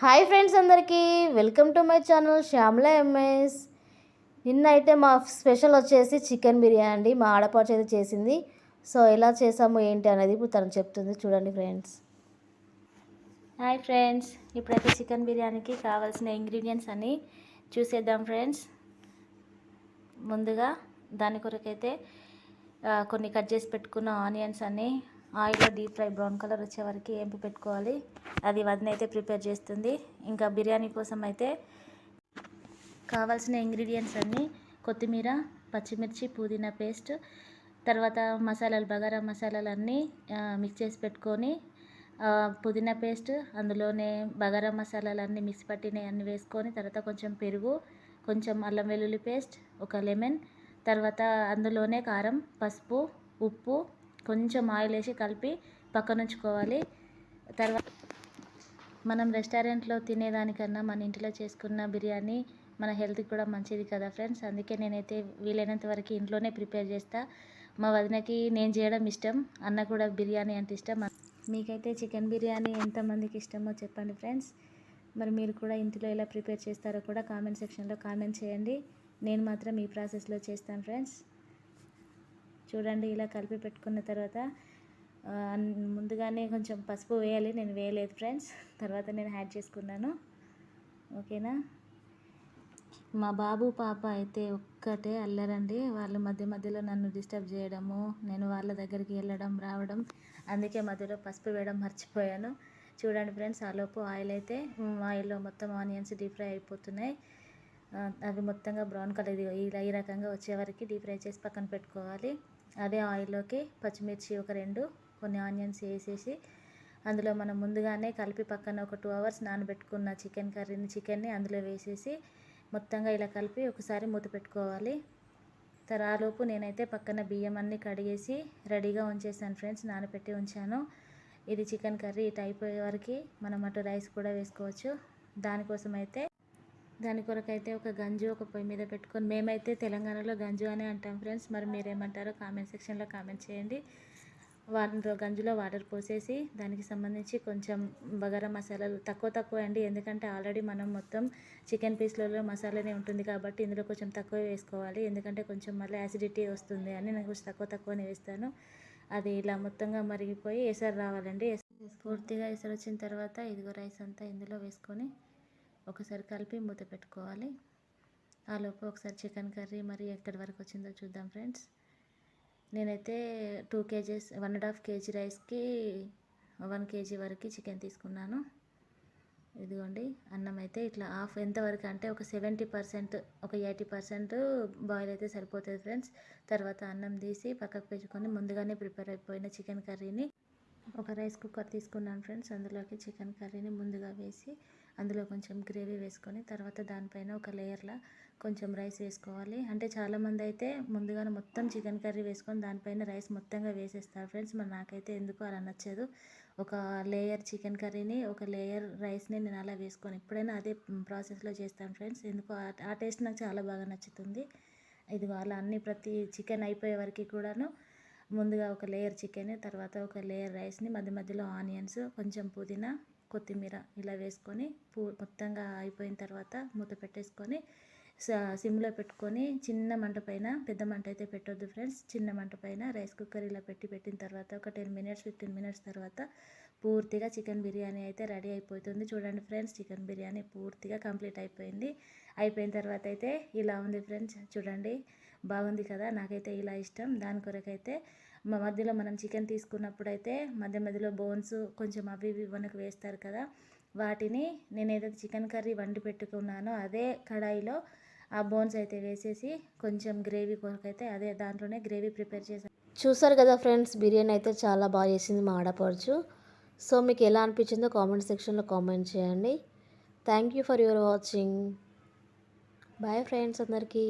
Hi friends అందరికీ. Welcome to my channel Shyamala MS. నిన్న అయితే మా స్పెషల్ వచ్చేసి చికెన్ బిర్యానీ అండి. మా ఆడపడుచు అయితే చేసింది. సో ఎలా చేసాము ఏంటి అనేది ఇప్పుడు తను చెప్తుంది. చూడండి ఫ్రెండ్స్. Hi friends. ఇప్పుడైతే చికెన్ బిర్యానీకి కావాల్సిన ఇంగ్రీడియంట్స్ అన్నీ చూసేద్దాం ఫ్రెండ్స్. ముందుగా దాని కొరకైతే కొన్ని కట్ చేసి పెట్టుకున్న ఆనియన్స్ అన్నీ ఆయిల్లో డీప్ ఫ్రై బ్రౌన్ కలర్ వచ్చే వరకు ఏంపి పెట్టుకోవాలి. అది వదిన అయితే ప్రిపేర్ చేస్తుంది. ఇంకా బిర్యానీ కోసం అయితే కావాల్సిన ఇంగ్రీడియంట్స్ అన్నీ కొత్తిమీర పచ్చిమిర్చి పుదీనా పేస్ట్ తర్వాత మసాలాలు బగారా మసాలాలు అన్నీ మిక్స్ చేసి పెట్టుకొని పుదీనా పేస్ట్ అందులోనే బగారా మసాలాలు అన్నీ మిక్స్ పట్టినవి అన్నీ వేసుకొని తర్వాత కొంచెం పెరుగు కొంచెం అల్లం వెల్లుల్లి పేస్ట్ ఒక లెమన్ తర్వాత అందులోనే కారం పసుపు ఉప్పు కొంచెం ఆయిల్ వేసి కలిపి పక్కన ఉంచుకోవాలి తర్వాత మనం రెస్టారెంట్లో తినేదానికన్నా మన ఇంట్లో చేసుకున్న బిర్యానీ మన హెల్త్కి కూడా మంచిది కదా ఫ్రెండ్స్. అందుకే నేనైతే వీలైనంత వరకు ఇంట్లోనే ప్రిపేర్ చేస్తా. మా వదినకి నేను చేయడం ఇష్టం అన్న కూడా బిర్యానీ అంటే ఇష్టం. మీకైతే చికెన్ బిర్యానీ ఎంతమందికి ఇష్టమో చెప్పండి ఫ్రెండ్స్. మరి మీరు కూడా ఇంట్లో ఎలా ప్రిపేర్ చేస్తారో కూడా కామెంట్ సెక్షన్లో కామెంట్ చేయండి. నేను మాత్రం ఈ ప్రాసెస్లో చేస్తాను ఫ్రెండ్స్. చూడండి ఇలా కలిపి పెట్టుకున్న తర్వాత ముందుగానే కొంచెం పసుపు వేయాలి. నేను వేయలేదు ఫ్రెండ్స్. తర్వాత నేను యాడ్ చేసుకున్నాను. ఓకేనా? మా బాబు పాప అయితే ఒక్కటే అల్లరండి. వాళ్ళు మధ్య మధ్యలో నన్ను డిస్టర్బ్ చేయడము నేను వాళ్ళ దగ్గరికి వెళ్ళడం రావడం అందుకే మధ్యలో పసుపు వేయడం మర్చిపోయాను. చూడండి ఫ్రెండ్స్ ఆలోపు ఆయిల్ అయితే ఆయిల్లో మొత్తం ఆనియన్స్ డీప్ ఫ్రై అయిపోతున్నాయి. అవి మొత్తంగా బ్రౌన్ కలర్ ఇలా ఈ రకంగా వచ్చే వరకు డీప్ ఫ్రై చేసి పక్కన పెట్టుకోవాలి. అదే ఆయిల్లోకి పచ్చిమిర్చి ఒక రెండు కొన్ని ఆనియన్స్ వేసేసి అందులో మనం ముందుగానే కలిపి పక్కన ఒక టూ అవర్స్ నానబెట్టుకున్న చికెన్ కర్రీని చికెన్ని అందులో వేసేసి మొత్తంగా ఇలా కలిపి ఒకసారి మూత పెట్టుకోవాలి. తరాలోపు నేనైతే పక్కన బియ్యం అన్నీ కడిగేసి రెడీగా ఉంచేసాను ఫ్రెండ్స్ నానబెట్టి ఉంచాను. ఇది చికెన్ కర్రీ ఇటు అయిపోయే వరకు మనం అటు రైస్ కూడా వేసుకోవచ్చు. దానికోసం అయితే దాని కొరకైతే ఒక గంజు ఒక పొయ్యి మీద పెట్టుకొని మేమైతే తెలంగాణలో గంజు అనే అంటాం ఫ్రెండ్స్. మరి మీరేమంటారో కామెంట్ సెక్షన్లో కామెంట్ చేయండి. వాటిలో గంజులో వాటర్ పోసేసి దానికి సంబంధించి కొంచెం బగారా మసాలాలు తక్కువ తక్కువ అండి. ఎందుకంటే ఆల్రెడీ మనం మొత్తం చికెన్ పీస్లలో మసాలానే ఉంటుంది కాబట్టి ఇందులో కొంచెం తక్కువ వేసుకోవాలి. ఎందుకంటే కొంచెం మళ్ళీ యాసిడిటీ వస్తుంది అని నేను కొంచెం తక్కువ తక్కువనే వేస్తాను. అది ఇలా మొత్తంగా మరిగిపోయి ఎసరు రావాలండి. పూర్తిగా ఎసరు వచ్చిన తర్వాత ఇదిగో రైస్ అంతా ఇందులో వేసుకొని ఒకసారి కలిపి మూత పెట్టుకోవాలి. ఆ లోపు ఒకసారి చికెన్ కర్రీ మరి ఎక్కడి వరకు వచ్చిందో చూద్దాం ఫ్రెండ్స్. నేనైతే two KGs one and half KG రైస్కి వన్ కేజీ వరకు చికెన్ తీసుకున్నాను. ఇదిగోండి అన్నం అయితే ఇట్లా హాఫ్ ఎంతవరకు అంటే ఒక సెవెంటీ పర్సెంట్ ఒక ఎయిటీ పర్సెంట్ బాయిల్ అయితే సరిపోతుంది ఫ్రెండ్స్. తర్వాత అన్నం తీసి పక్కకు పెట్టుకొని ముందుగానే ప్రిపేర్ అయిపోయిన చికెన్ కర్రీని ఒక రైస్ కుక్కర్ తీసుకున్నాను ఫ్రెండ్స్. అందులోకి చికెన్ కర్రీని ముందుగా వేసి అందులో కొంచెం గ్రేవీ వేసుకొని తర్వాత దానిపైన ఒక లేయర్లా కొంచెం రైస్ వేసుకోవాలి. అంటే చాలామంది అయితే ముందుగానే మొత్తం చికెన్ కర్రీ వేసుకొని దానిపైన రైస్ మొత్తంగా వేసేస్తారు ఫ్రెండ్స్. మరి నాకైతే ఎందుకు అలా నచ్చదు. ఒక లేయర్ చికెన్ కర్రీని ఒక లేయర్ రైస్ని నేను అలా వేసుకొని ఎప్పుడైనా అదే ప్రాసెస్లో చేస్తాను ఫ్రెండ్స్. ఎందుకు ఆ- ఆ టేస్ట్ నాకు చాలా బాగా నచ్చుతుంది. ఇదిగో అలా అన్ని ప్రతి చికెన్ అయిపోయే వరకు కూడాను ముందుగా ఒక లేయర్ చికెన్ తర్వాత ఒక లేయర్ రైస్ని మధ్య మధ్యలో ఆనియన్స్ కొంచెం పుదీనా కొత్తిమీర ఇలా వేసుకొని పూ మొత్తంగా అయిపోయిన తర్వాత మూత పెట్టేసుకొని సిమ్లో పెట్టుకొని చిన్న మంట పైన పెద్ద మంట అయితే పెట్టొద్దు ఫ్రెండ్స్ చిన్న మంట పైన రైస్ కుక్కర్ ఇలా పెట్టి పెట్టిన తర్వాత ఒక టెన్ మినిట్స్ ఫిఫ్టీన్ మినిట్స్ తర్వాత పూర్తిగా చికెన్ బిర్యానీ అయితే రెడీ అయిపోతుంది. చూడండి ఫ్రెండ్స్ చికెన్ బిర్యానీ పూర్తిగా కంప్లీట్ అయిపోయింది. అయిపోయిన తర్వాత అయితే ఇలా ఉంది ఫ్రెండ్స్ చూడండి బాగుంది కదా? నాకైతే ఇలా ఇష్టం. దాని కొరకైతే మధ్యలో మనం చికెన్ తీసుకున్నప్పుడు అయితే మధ్య మధ్యలో బోన్స్ కొంచెం అవి ఇవి మనకు వేస్తారు కదా. వాటిని నేను ఏదైతే చికెన్ కర్రీ వండి పెట్టుకున్నానో అదే కడాయిలో ఆ బోన్స్ అయితే వేసేసి కొంచెం గ్రేవీ కొరకైతే అదే దాంట్లోనే గ్రేవీ ప్రిపేర్ చేశాను. చూసారు కదా ఫ్రెండ్స్ బిర్యానీ అయితే చాలా బాగా చేసింది మా ఆడపడుచు. సో మీకు ఎలా అనిపించిందో కామెంట్ సెక్షన్లో కామెంట్ చేయండి. Thank you for your watching. Bye friends అందరికీ.